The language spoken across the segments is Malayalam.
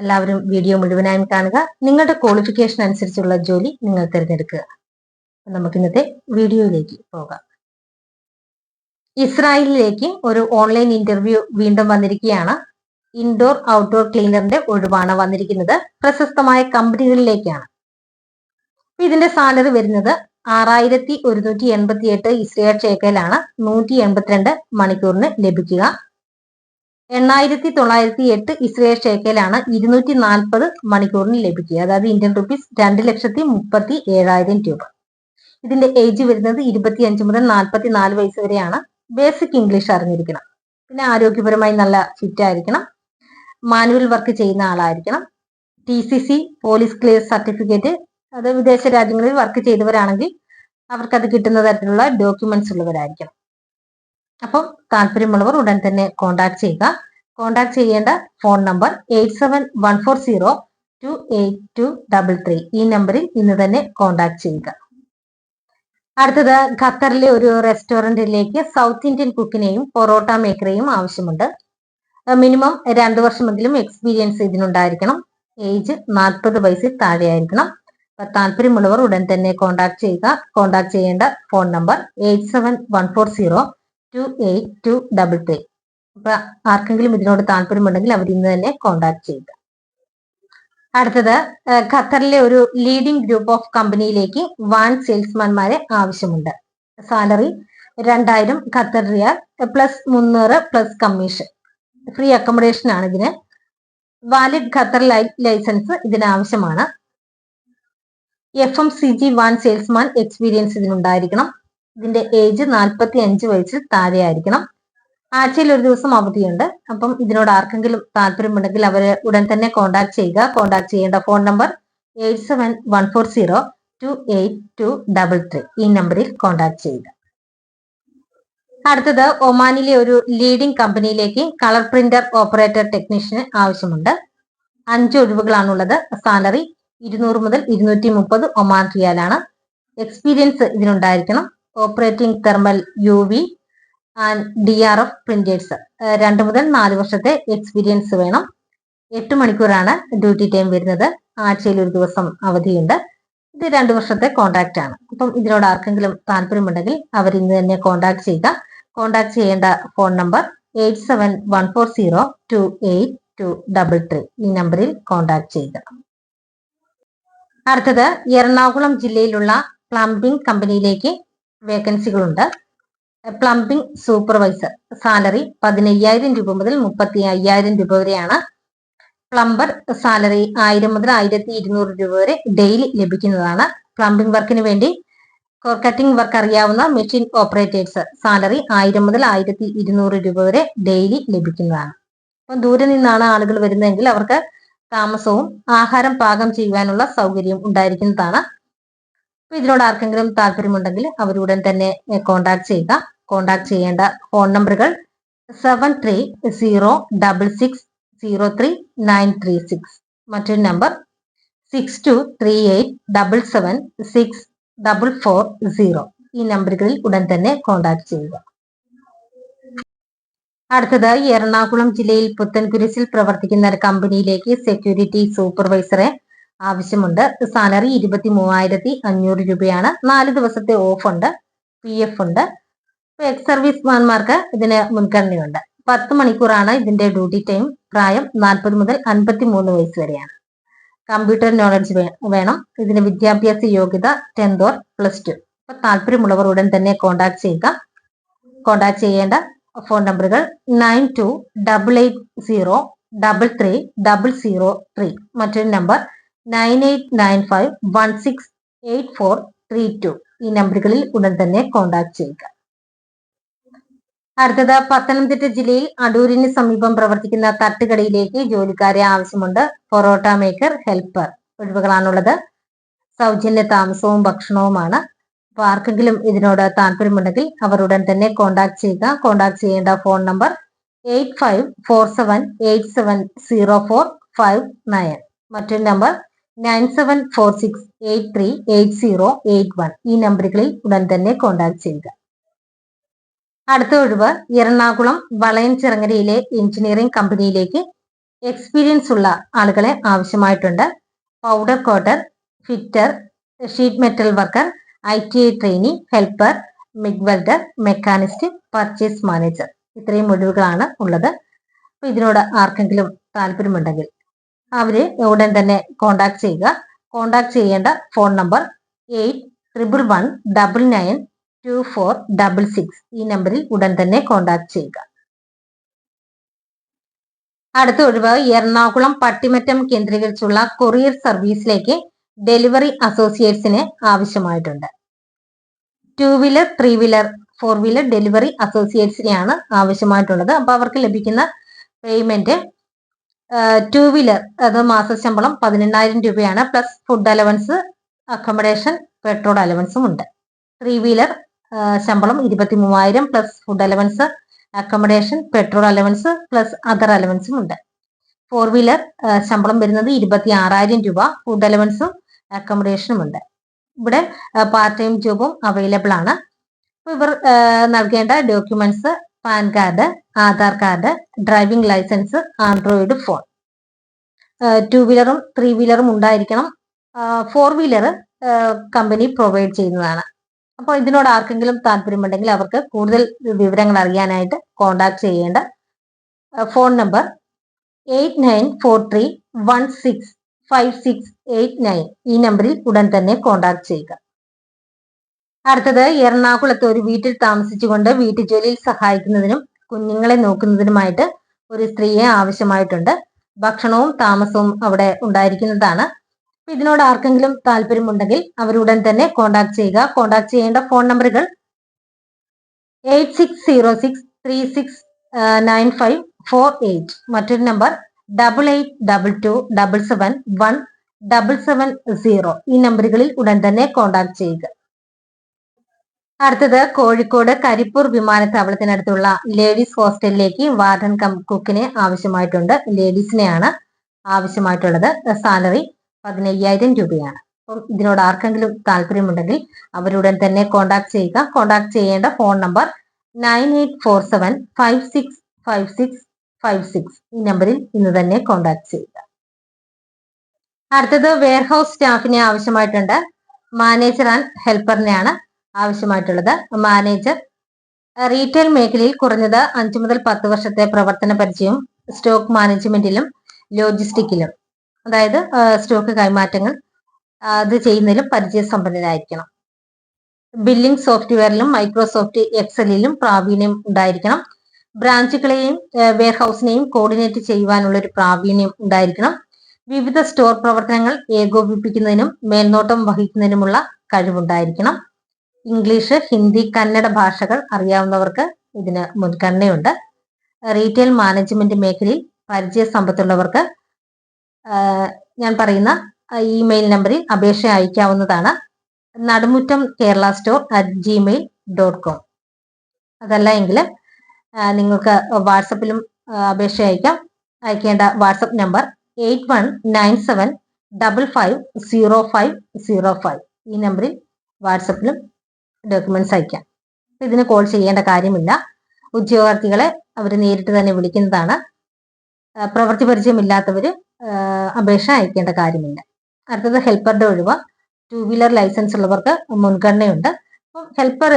എല്ലാവരും വീഡിയോ മുഴുവനായും കാണുക. നിങ്ങളുടെ ക്വാളിഫിക്കേഷൻ അനുസരിച്ചുള്ള ജോലി നിങ്ങൾ തിരഞ്ഞെടുക്കുക. നമുക്ക് ഇന്നത്തെ വീഡിയോയിലേക്ക് പോകാം. ഇസ്രായേലിലേക്ക് ഒരു ഓൺലൈൻ ഇന്റർവ്യൂ വീണ്ടും വന്നിരിക്കുകയാണ്. ഇൻഡോർ ഔട്ട്ഡോർ ക്ലീനറിന്റെ ഒഴിവാണ് വന്നിരിക്കുന്നത്. പ്രശസ്തമായ കമ്പനികളിലേക്കാണ്. ഇതിന്റെ സാലറി വരുന്നത് ആറായിരത്തി ഒരുന്നൂറ്റി എൺപത്തി എട്ട് ഇസ്രയേൽ ചേക്കയിലാണ് നൂറ്റി എൺപത്തിരണ്ട് മണിക്കൂറിന് ലഭിക്കുക. എണ്ണായിരത്തി തൊള്ളായിരത്തി എട്ട് ഇസ്രയേൽ ഷേക്കയിലാണ് ഇരുന്നൂറ്റി നാൽപ്പത് മണിക്കൂറിന് ലഭിക്കുക. അതായത് ഇന്ത്യൻ റുപ്പീസ് രണ്ട് ലക്ഷത്തി മുപ്പത്തി ഏഴായിരം രൂപ. ഇതിന്റെ ഏജ് വരുന്നത് ഇരുപത്തി അഞ്ച് മുതൽ നാൽപ്പത്തി നാല് വയസ്സ് വരെയാണ്. ബേസിക് ഇംഗ്ലീഷ് അറിഞ്ഞിരിക്കണം. പിന്നെ ആരോഗ്യപരമായി നല്ല ഫിറ്റ് ആയിരിക്കണം. മാനുവൽ വർക്ക് ചെയ്യുന്ന ആളായിരിക്കണം. T C C police clear certificate അത് വിദേശ രാജ്യങ്ങളിൽ വർക്ക് ചെയ്തവരാണെങ്കിൽ അവർക്കത് കിട്ടുന്ന തരത്തിലുള്ള ഡോക്യുമെന്റ്സ് ഉള്ളവരായിരിക്കണം. അപ്പം താല്പര്യമുള്ളവർ ഉടൻ തന്നെ കോൺടാക്ട് ചെയ്യുക. കോൺടാക്ട് ചെയ്യേണ്ട phone number eight seven one four zero two eight two double three ഈ നമ്പറിൽ ഇന്ന് തന്നെ കോൺടാക്ട് ചെയ്യുക. അടുത്തത് ഖത്തറിലെ ഒരു റെസ്റ്റോറന്റിലേക്ക് സൗത്ത് ഇന്ത്യൻ കുക്കിനെയും പൊറോട്ട മേക്കറെയും ആവശ്യമുണ്ട്. മിനിമം രണ്ടു വർഷമെങ്കിലും എക്സ്പീരിയൻസ് ഇതിനുണ്ടായിരിക്കണം. ഏജ് നാൽപ്പത് വയസ്സിൽ താഴെയായിരിക്കണം. താല്പര്യമുള്ളവർ ഉടൻ തന്നെ കോൺടാക്ട് ചെയ്യുക. കോൺടാക്ട് ചെയ്യേണ്ട phone number eight seven one four zero two eight two double three അപ്പൊ ആർക്കെങ്കിലും ഇതിനോട് താല്പര്യമുണ്ടെങ്കിൽ അവർ ഇന്ന് തന്നെ കോണ്ടാക്ട് ചെയ്യുക. അടുത്തത് ഖത്തറിലെ ഒരു ലീഡിംഗ് ഗ്രൂപ്പ് ഓഫ് കമ്പനിയിലേക്ക് വാൻ സെയിൽസ്മാൻമാരെ ആവശ്യമുണ്ട്. സാലറി രണ്ടായിരം ഖത്തർ റിയാൽ പ്ലസ് മുന്നൂറ് പ്ലസ് കമ്മീഷൻ ഫ്രീ അക്കോമഡേഷൻ ആണ് ഇതിന്. Valid Qatar licence ഇതിനാവശ്യമാണ് F M C G van salesman experience ഇതിനുണ്ടായിരിക്കണം. ഇതിന്റെ ഏജ് നാൽപ്പത്തി അഞ്ച് വയസ്സിൽ താഴെയായിരിക്കണം. ആഴ്ചയിൽ ഒരു ദിവസം അവധിയുണ്ട്. അപ്പം ഇതിനോട് ആർക്കെങ്കിലും താല്പര്യമുണ്ടെങ്കിൽ അവരെ ഉടൻ തന്നെ കോൺടാക്ട് ചെയ്യുക. കോൺടാക്ട് ചെയ്യേണ്ട phone number eight seven one four zero two eight two double three ഈ നമ്പറിൽ കോൺടാക്ട് ചെയ്യുക. അടുത്തത് ഒമാനിലെ ഒരു ലീഡിംഗ് കമ്പനിയിലേക്ക് കളർ പ്രിന്റർ ഓപ്പറേറ്റർ ടെക്നീഷ്യന് ആവശ്യമുണ്ട്. അഞ്ച് ഒഴിവുകളാണുള്ളത്. സാലറി ഇരുന്നൂറ് മുതൽ ഇരുന്നൂറ്റി മുപ്പത് ഒമാൻ റിയാലാണ്. Experience ഇതിനുണ്ടായിരിക്കണം. Operating thermal U V and D R F printers രണ്ട് മുതൽ നാല് വർഷത്തെ എക്സ്പീരിയൻസ് വേണം. എട്ട് മണിക്കൂറാണ് ഡ്യൂട്ടി ടൈം വരുന്നത്. ആഴ്ചയിൽ ഒരു ദിവസം അവധിയുണ്ട്. ഇത് രണ്ട് വർഷത്തെ കോൺടാക്റ്റ് ആണ്. അപ്പം ഇതിനോട് ആർക്കെങ്കിലും താല്പര്യമുണ്ടെങ്കിൽ അവർ ഇന്ന് തന്നെ കോൺടാക്ട് ചെയ്യുക കോൺടാക്ട് ചെയ്യേണ്ട phone number eight seven one four zero two eight two double three ഈ നമ്പറിൽ കോൺടാക്ട് ചെയ്യുക അടുത്തത് എറണാകുളം ജില്ലയിലുള്ള പ്ലംബിംഗ് കമ്പനിയിലേക്ക് വേക്കൻസികളുണ്ട്. പ്ലംബിംഗ് സൂപ്പർവൈസർ സാലറി പതിനയ്യായിരം രൂപ മുതൽ മുപ്പത്തി അയ്യായിരം രൂപ വരെയാണ്. പ്ലംബർ സാലറി ആയിരം മുതൽ ആയിരത്തി ഇരുന്നൂറ് രൂപ വരെ ഡെയിലി ലഭിക്കുന്നതാണ്. പ്ലംബിംഗ് വർക്കിന് വേണ്ടി കോർ കട്ടിംഗ് വർക്ക് അറിയാവുന്ന മെഷീൻ ഓപ്പറേറ്റേഴ്സ് സാലറി ആയിരം മുതൽ ആയിരത്തി ഇരുന്നൂറ് രൂപ വരെ ഡെയിലി ലഭിക്കുന്നതാണ്. അപ്പം ദൂരെ നിന്നാണ് ആളുകൾ വരുന്നതെങ്കിൽ അവർക്ക് താമസവും ആഹാരം പാകം ചെയ്യുവാനുള്ള സൗകര്യം ഉണ്ടായിരിക്കുന്നതാണ്. അപ്പൊ ഇതിനോട് ആർക്കെങ്കിലും താല്പര്യമുണ്ടെങ്കിൽ അവരുടൻ തന്നെ കോണ്ടാക്ട് ചെയ്യുക. കോണ്ടാക്ട് ചെയ്യേണ്ട ഫോൺ നമ്പറുകൾ seven three zero double six zero three nine three six മറ്റൊരു number six two three eight double seven six double four zero ഈ നമ്പറുകളിൽ ഉടൻ തന്നെ കോണ്ടാക്ട് ചെയ്യുക. അടുത്തതായി എറണാകുളം ജില്ലയിൽ പുത്തൻകുരിശിൽ പ്രവർത്തിക്കുന്ന ഒരു കമ്പനിയിലേക്ക് സെക്യൂരിറ്റി സൂപ്പർവൈസറെ ആവശ്യമുണ്ട്. സാലറി ഇരുപത്തി മൂവായിരത്തി അഞ്ഞൂറ് രൂപയാണ്. നാല് ദിവസത്തെ ഓഫ് ഉണ്ട്. പി എഫ് ഉണ്ട്. എക്സ് സർവീസ് മാൻമാർക്ക് ഇതിന് മുൻഗണനയുണ്ട്. പത്ത് മണിക്കൂറാണ് ഇതിന്റെ ഡ്യൂട്ടി ടൈം പ്രായം നാൽപ്പത് മുതൽ അൻപത്തി മൂന്ന് വയസ്സ് വരെയാണ്. കമ്പ്യൂട്ടർ നോളജ് വേണം. ഇതിന് വിദ്യാഭ്യാസ യോഗ്യത ടെൻത് ഓർ പ്ലസ് ടു അപ്പൊ താല്പര്യമുള്ളവർ ഉടൻ തന്നെ കോൺടാക്ട് ചെയ്യുക. കോൺടാക്ട് ചെയ്യേണ്ട ഫോൺ നമ്പറുകൾ nine two double eight zero double three double zero three മറ്റൊരു number nine eight nine five one six eight four three two ഈ നമ്പറുകളിൽ ഉടൻ തന്നെ കോൺടാക്ട് ചെയ്യുക. അടുത്തത് പത്തനംതിട്ട ജില്ലയിൽ അടൂരിന് സമീപം പ്രവർത്തിക്കുന്ന തട്ടുകടയിലേക്ക് ജോലിക്കാരെ ആവശ്യമുണ്ട്. Parotta maker helper. ഒഴിവുകളാണുള്ളത്. സൗജന്യ താമസവും ഭക്ഷണവുമാണ്. അപ്പൊ ആർക്കെങ്കിലും ഇതിനോട് താല്പര്യമുണ്ടെങ്കിൽ അവർ ഉടൻ തന്നെ കോൺടാക്ട് ചെയ്യുക. കോൺടാക്ട് ചെയ്യേണ്ട phone number eight five four seven eight seven zero four five nine. മറ്റൊരു number nine seven four six eight three eight zero eight one ഈ നമ്പറുകളിൽ ഉടൻ തന്നെ കോൺടാക്ട് ചെയ്യുക. അടുത്ത ഒഴിവ് എറണാകുളം വളയൻചിറങ്ങരയിലെ എഞ്ചിനീയറിംഗ് കമ്പനിയിലേക്ക് എക്സ്പീരിയൻസ് ഉള്ള ആളുകളെ ആവശ്യമായിട്ടുണ്ട്. Powder coater fitter sheet metal worker I T I trainee helper MIG welder machinist purchase manager ഇത്രയും ഒഴിവുകളാണ് ഉള്ളത്. ഇതിനോട് ആർക്കെങ്കിലും താല്പര്യമുണ്ടെങ്കിൽ അവർ ഉടൻ തന്നെ കോണ്ടാക്ട് ചെയ്യുക. കോണ്ടാക്ട് ചെയ്യേണ്ട phone number eight triple one double nine two four double six ഈ നമ്പറിൽ ഉടൻ തന്നെ കോണ്ടാക്ട് ചെയ്യുക. അടുത്ത ഒഴിവ് എറണാകുളം പട്ടിമറ്റം കേന്ദ്രീകരിച്ചുള്ള കൊറിയർ സർവീസിലേക്ക് ഡെലിവറി അസോസിയേറ്റ്സിന് ആവശ്യമായിട്ടുണ്ട്. Two wheeler three wheeler four wheeler delivery അസോസിയേറ്റ്സിനെയാണ് ആവശ്യമായിട്ടുള്ളത്. അപ്പൊ അവർക്ക് ലഭിക്കുന്ന പേയ്മെന്റ് ടു വീലർ അത് മാസ ശമ്പളം പതിനെണ്ണായിരം രൂപയാണ്. Plus food allowance accommodation petrol അലവൻസും ഉണ്ട്. ത്രീ വീലർ ശമ്പളം ഇരുപത്തി മൂവായിരം plus food allowance accommodation petrol allowance plus other അലവൻസും ഉണ്ട്. ഫോർ വീലർ ശമ്പളം വരുന്നത് ഇരുപത്തി ആറായിരം രൂപ ഫുഡ് അലവൻസും അക്കോമഡേഷനും ഉണ്ട്. ഇവിടെ പാർട്ട് ടൈം ജോബും അവൈലബിൾ ആണ്. ഇവർ നൽകേണ്ട documents PAN card Aadhaar card driving licence Android phone. Two വീലറും three വീലറും ഉണ്ടായിരിക്കണം ഫോർ വീലർ കമ്പനി പ്രൊവൈഡ് ചെയ്യുന്നതാണ്. അപ്പോൾ ഇതിനോട് ആർക്കെങ്കിലും താല്പര്യമുണ്ടെങ്കിൽ അവർക്ക് കൂടുതൽ വിവരങ്ങൾ അറിയാനായിട്ട് കോൺടാക്ട് ചെയ്യേണ്ട phone number eight nine four three one six five six eight nine. ഈ നമ്പറിൽ ഉടൻ തന്നെ കോൺടാക്ട് ചെയ്യുക. അടുത്തത് എറണാകുളത്ത് ഒരു വീട്ടിൽ താമസിച്ചുകൊണ്ട് വീട്ടുജോലിയിൽ സഹായിക്കുന്നതിനും കുഞ്ഞുങ്ങളെ നോക്കുന്നതിനുമായിട്ട് ഒരു സ്ത്രീയെ ആവശ്യമായിട്ടുണ്ട്. ഭക്ഷണവും താമസവും അവിടെ ഉണ്ടായിരിക്കുന്നതാണ്. ഇതിനോട് ആർക്കെങ്കിലും താല്പര്യമുണ്ടെങ്കിൽ അവരുടൻ തന്നെ കോൺടാക്ട് ചെയ്യുക. കോൺടാക്ട് ചെയ്യേണ്ട ഫോൺ നമ്പറുകൾ eight six zero six three six nine five four eight. മറ്റൊരു number double eight double two double seven one double seven zero. ഈ നമ്പറുകളിൽ ഉടൻ തന്നെ കോൺടാക്ട് ചെയ്യുക. അടുത്തത് കോഴിക്കോട് കരിപ്പൂർ വിമാനത്താവളത്തിനടുത്തുള്ള ലേഡീസ് ഹോസ്റ്റലിലേക്ക് വാർഡൻ കം കുക്കിനെ ആവശ്യമായിട്ടുണ്ട്. ലേഡീസിനെയാണ് ആവശ്യമായിട്ടുള്ളത്. സാലറി പതിനയ്യായിരം രൂപയാണ്. അപ്പം ഇതിനോട് ആർക്കെങ്കിലും താല്പര്യമുണ്ടെങ്കിൽ അവരുടൻ തന്നെ കോൺടാക്ട് ചെയ്യുക. കോൺടാക്ട് ചെയ്യേണ്ട phone number nine eight four seven five six five six five six ഈ നമ്പറിൽ ഇന്ന് തന്നെ കോൺടാക്ട് ചെയ്യുക. അടുത്തത് വെയർഹൗസ് സ്റ്റാഫിനെ ആവശ്യമായിട്ടുണ്ട്. മാനേജർ ആൻഡ് ഹെൽപ്പറിനെയാണ് ആവശ്യമായിട്ടുള്ളത്. മാനേജർ റീറ്റെയിൽ മേഖലയിൽ കുറഞ്ഞത് അഞ്ചു മുതൽ പത്ത് വർഷത്തെ പ്രവർത്തന പരിചയം സ്റ്റോക്ക് മാനേജ്മെന്റിലും ലോജിസ്റ്റിക്കിലും. അതായത് സ്റ്റോക്ക് കൈമാറ്റങ്ങൾ അത് ചെയ്യുന്നതിലും പരിചയസമ്പന്നരായിരിക്കണം. ബില്ലിംഗ് സോഫ്റ്റ്വെയറിലും മൈക്രോസോഫ്റ്റ് എക്സലിലും പ്രാവീണ്യം ഉണ്ടായിരിക്കണം. ബ്രാഞ്ചുകളെയും വെയർഹൌസിനെയും കോർഡിനേറ്റ് ചെയ്യുവാനുള്ള ഒരു പ്രാവീണ്യം ഉണ്ടായിരിക്കണം. വിവിധ സ്റ്റോർ പ്രവർത്തനങ്ങൾ ഏകോപിപ്പിക്കുന്നതിനും മേൽനോട്ടം വഹിക്കുന്നതിനുമുള്ള കഴിവുണ്ടായിരിക്കണം. ഇംഗ്ലീഷ് ഹിന്ദി കന്നഡ ഭാഷകൾ അറിയാവുന്നവർക്ക് ഇതിന് മുൻഗണനയുണ്ട്. റീറ്റെയിൽ മാനേജ്മെന്റ് മേഖലയിൽ പരിചയ സമ്പത്തുള്ളവർക്ക് ഞാൻ പറയുന്ന ഇമെയിൽ നമ്പറിൽ അപേക്ഷ അയക്കാവുന്നതാണ്. Nadumuttam Kerala store at Gmail dot com അതല്ല എങ്കിൽ നിങ്ങൾക്ക് വാട്സപ്പിലും അപേക്ഷ അയക്കാം. അയക്കേണ്ട WhatsApp number eight one nine seven double five zero five zero five. ഈ നമ്പറിൽ വാട്സപ്പിലും ഡോക്യുമെന്റ്സ് അയക്കാം. ഇതിന് കോൾ ചെയ്യേണ്ട കാര്യമില്ല. ഉദ്യോഗാർത്ഥികളെ അവർ നേരിട്ട് തന്നെ വിളിക്കുന്നതാണ്. പ്രവൃത്തി പരിചയമില്ലാത്തവർ അപേക്ഷ അയക്കേണ്ട കാര്യമില്ല. അടുത്തത് ഹെൽപ്പറുടെ ഒഴിവ്. ടു വീലർ ലൈസൻസ് ഉള്ളവർക്ക് മുൻഗണനയുണ്ട്. ഹെൽപ്പർ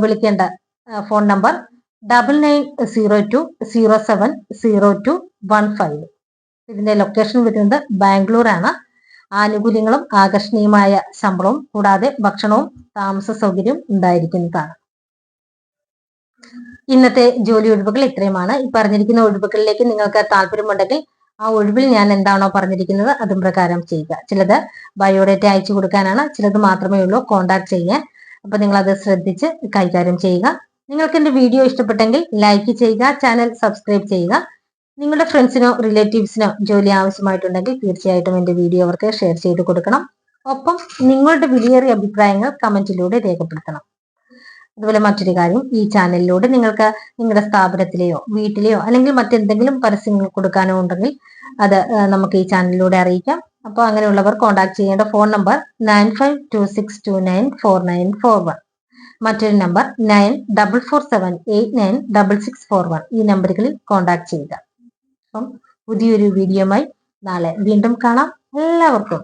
വിളിക്കേണ്ട phone number double nine zero two zero seven zero two one five ഇതിന്റെ ലൊക്കേഷൻ വരുന്നത് ബാംഗ്ലൂർ ആണ് ആനുകൂല്യങ്ങളും ആകർഷണീയമായ ശമ്പളവും കൂടാതെ ഭക്ഷണവും താമസ സൗകര്യം ഉണ്ടായിരിക്കുന്നതാണ്. ഇന്നത്തെ ജോലി ഒഴിവുകൾ ഇത്രയുമാണ്. ഈ പറഞ്ഞിരിക്കുന്ന ഒഴിവുകളിലേക്ക് നിങ്ങൾക്ക് താല്പര്യമുണ്ടെങ്കിൽ ആ ഒഴിവിൽ ഞാൻ എന്താണോ പറഞ്ഞിരിക്കുന്നത് അതും പ്രകാരം ചെയ്യുക. ചിലത് ബയോഡേറ്റ അയച്ചു കൊടുക്കാനാണ് ചിലത് മാത്രമേ ഉള്ളൂ കോണ്ടാക്ട് ചെയ്യാൻ. അപ്പൊ നിങ്ങൾ അത് ശ്രദ്ധിച്ച് കൈകാര്യം ചെയ്യുക. നിങ്ങൾക്ക് എന്റെ വീഡിയോ ഇഷ്ടപ്പെട്ടെങ്കിൽ ലൈക്ക് ചെയ്യുക ചാനൽ സബ്സ്ക്രൈബ് ചെയ്യുക. നിങ്ങളുടെ ഫ്രണ്ട്സിനോ റിലേറ്റീവ്സിനോ ജോലി ആവശ്യമായിട്ടുണ്ടെങ്കിൽ തീർച്ചയായിട്ടും എന്റെ വീഡിയോ അവർക്ക് ഷെയർ ചെയ്ത് കൊടുക്കണം. ഒപ്പം നിങ്ങളുടെ വിലയേറിയ അഭിപ്രായങ്ങൾ കമന്റിലൂടെ രേഖപ്പെടുത്തണം. അതുപോലെ മറ്റൊരു കാര്യം ഈ ചാനലിലൂടെ നിങ്ങൾക്ക് നിങ്ങളുടെ സ്ഥാപനത്തിലെയോ വീട്ടിലെയോ അല്ലെങ്കിൽ മറ്റെന്തെങ്കിലും പരസ്യങ്ങൾ കൊടുക്കാനോ ഉണ്ടെങ്കിൽ അത് നമുക്ക് ഈ ചാനലിലൂടെ അറിയിക്കാം. അപ്പോൾ അങ്ങനെയുള്ളവർ കോൺടാക്ട് ചെയ്യേണ്ട phone number nine five two six two nine four nine four one മറ്റൊരു number nine double four seven eight nine double six four one ഈ നമ്പറുകളിൽ കോൺടാക്ട് ചെയ്യുക. അപ്പം പുതിയൊരു വീഡിയോയുമായി നാളെ വീണ്ടും കാണാം. എല്ലാവർക്കും